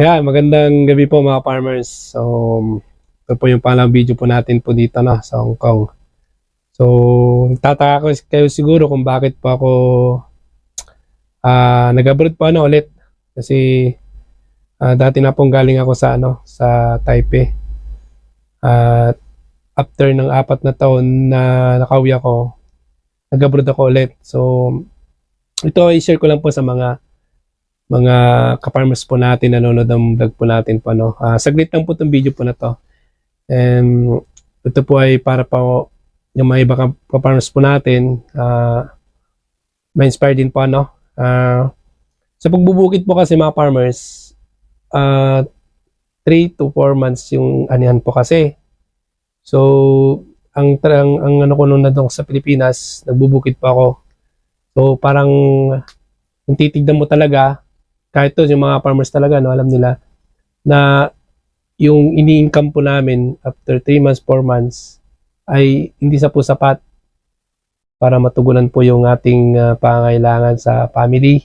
Kaya magandang gabi po mga farmers. So, ito po yung pangalang video po natin po dito na sa Hong Kong. So, tataka ko kayo siguro kung bakit po ako ah nag-abroad po ano ulit. Kasi ah, dati na pong galing ako sa ano sa Taipei. At after ng apat na taon na nakauwi ako, nag-abroad ako ulit. So, ito i-share ko lang po sa mga mga ka-farmers po natin nanonood ng vlog po natin po ano. Ah, saglit lang po itong video po na to. And ito po ay para po yung mga iba ka- ka-farmers po natin ah ma-inspire din po ano. Ah, sa pagbubukid po kasi mga farmers ah 3 to 4 months yung anihan po kasi. So ang ang, ang ano ko nung nandun sa Pilipinas, nagbubukid po ako. So parang kung titignan mo talaga, kahit to yung mga farmers talaga, no, alam nila na yung ini-income po namin after 3 months, 4 months ay hindi sa po sapat para matugunan po yung ating ah, pangailangan sa family.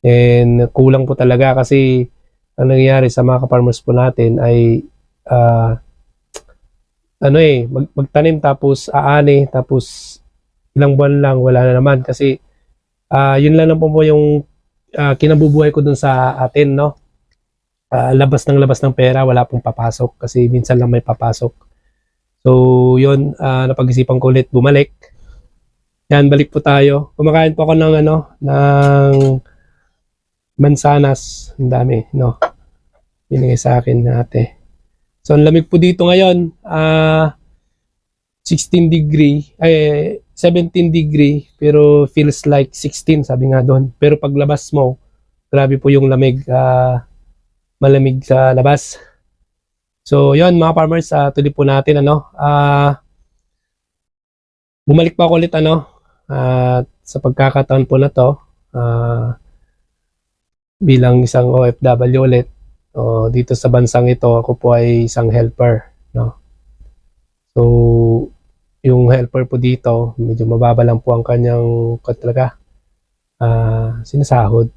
And kulang po talaga kasi ang nangyayari sa mga farmers po natin ay ah, ano eh, mag, magtanim tapos aani tapos ilang buwan lang wala na naman kasi ah yun lang po po yung ah, kinabubuhay ko dun sa atin, no? Ah, labas ng labas ng pera, wala pong papasok kasi minsan lang may papasok. So, yun, ah, napag-isipan ko ulit bumalik. Yan, balik po tayo. Kumakain po ako ng ano, ng mansanas. Ang dami, no? Binigay sa akin ate. So, ang lamig po dito ngayon. Ah, 16 degree, ay 17 degree, pero feels like 16, sabi nga doon. Pero paglabas mo, grabe po yung lamig, ah, malamig sa labas. So, yon mga farmers, uh, tuloy po natin, ano, ah, bumalik pa ako ulit, ano, ah, sa pagkakataon po na to, ah, bilang isang OFW ulit, o, dito sa bansang ito, ako po ay isang helper, no. So, yung helper po dito, medyo mababa lang po ang kanyang talaga, ah, sinasahod.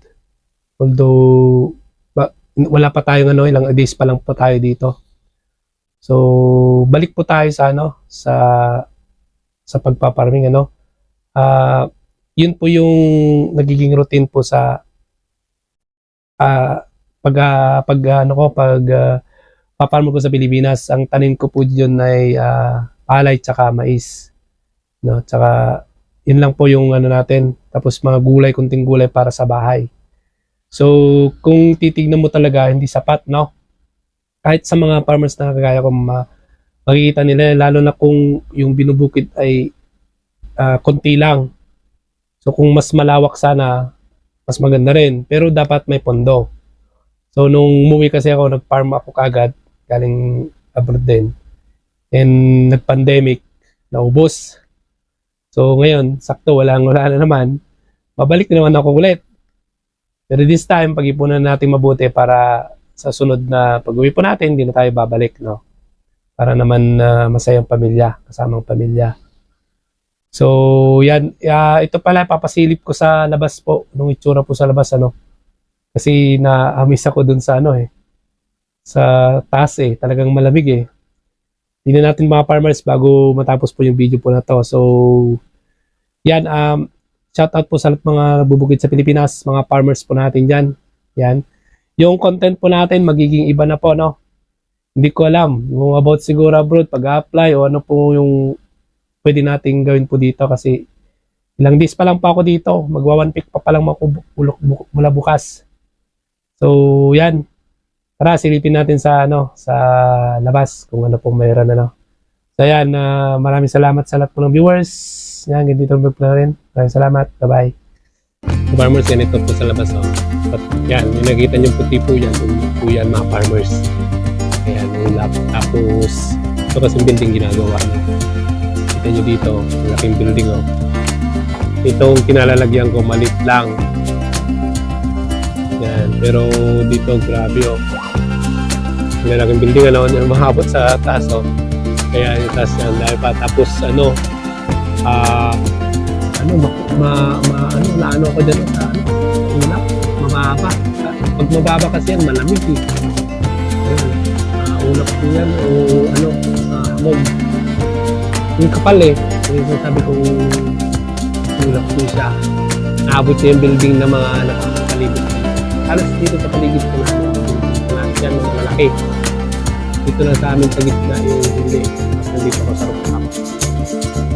Although, ba, wala pa tayong ano, ilang days pa lang po tayo dito. So, balik po tayo sa ano, sa sa pagpaparming ano. Ah, yun po yung nagiging routine po sa ah pag ah, pag ano ko pag ah, paparmo ko sa Pilipinas, ang tanim ko po diyon ay ah, palay tsaka mais. No, tsaka yun lang po yung ano natin. Tapos mga gulay, kunting gulay para sa bahay. So, kung titignan mo talaga, hindi sapat, no? Kahit sa mga farmers na kagaya ko, ma makikita nila, lalo na kung yung binubukid ay ah, konti lang. So, kung mas malawak sana, mas maganda rin. Pero dapat may pondo. So, nung umuwi kasi ako, nag-farm ako kagad, galing abroad din. And nag-pandemic, naubos. So, ngayon, sakto, walang wala na naman. Babalik na naman ako ulit. Pero this time, pag-ipunan natin mabuti para sa sunod na pag-uwi po natin, hindi na tayo babalik, no? Para naman na masayang pamilya, kasamang pamilya. So, yan. ah, ito pala, papasilip ko sa labas po. Nung itsura po sa labas, ano? Kasi na-amiss ako dun sa ano eh. Sa taas eh. Talagang malamig eh. Tingnan natin mga farmers bago matapos po yung video po na to. So, yan. Um, shout out po sa mga bubukid sa Pilipinas, mga farmers po natin dyan. Yan. Yung content po natin magiging iba na po, no? Hindi ko alam. Yung about siguro abroad, pag-apply o ano po yung pwede nating gawin po dito kasi ilang days pa lang pa ako dito. Magwa one week pa pa lang mula bukas. So, yan. Tara, silipin natin sa ano, sa labas kung ano pong mayroon ano. So, yan. ah, maraming salamat sa lahat po ng viewers. Yan, ganito vlog na rin. Maraming salamat. Bye-bye. Farmers, yan ito po sa labas. Oh. At yan, yung nakita niyo puti po yan. Yung po yan mga farmers. Ayan, yung lap. Tapos, ito kasi building ginagawa. Kita nyo dito, malaking building. Oh. Itong kinalalagyan ko, malit lang. Pero dito, grabe oh. Malaking building, ano, yung mahabot sa taas, oh. Kaya yung taas yan, dahil pa. Tapos, ano, ah, ano, ma, ma, ma ano, naano ko dyan, sa ano, ulap, mababa. Pag mababa kasi yan, malamig eh. Ayun. Ah, ulap po yan o ano, uh, mog. Yung kapal eh. Yung sabi ko, ulap po siya. Naabot niya yung building na mga nakakalibot. Halos dito sa paligid ko namin. Lahat yan mga malaki. Dito lang sa amin sa gitna yung hindi. Tapos nandito ako sa rooftop.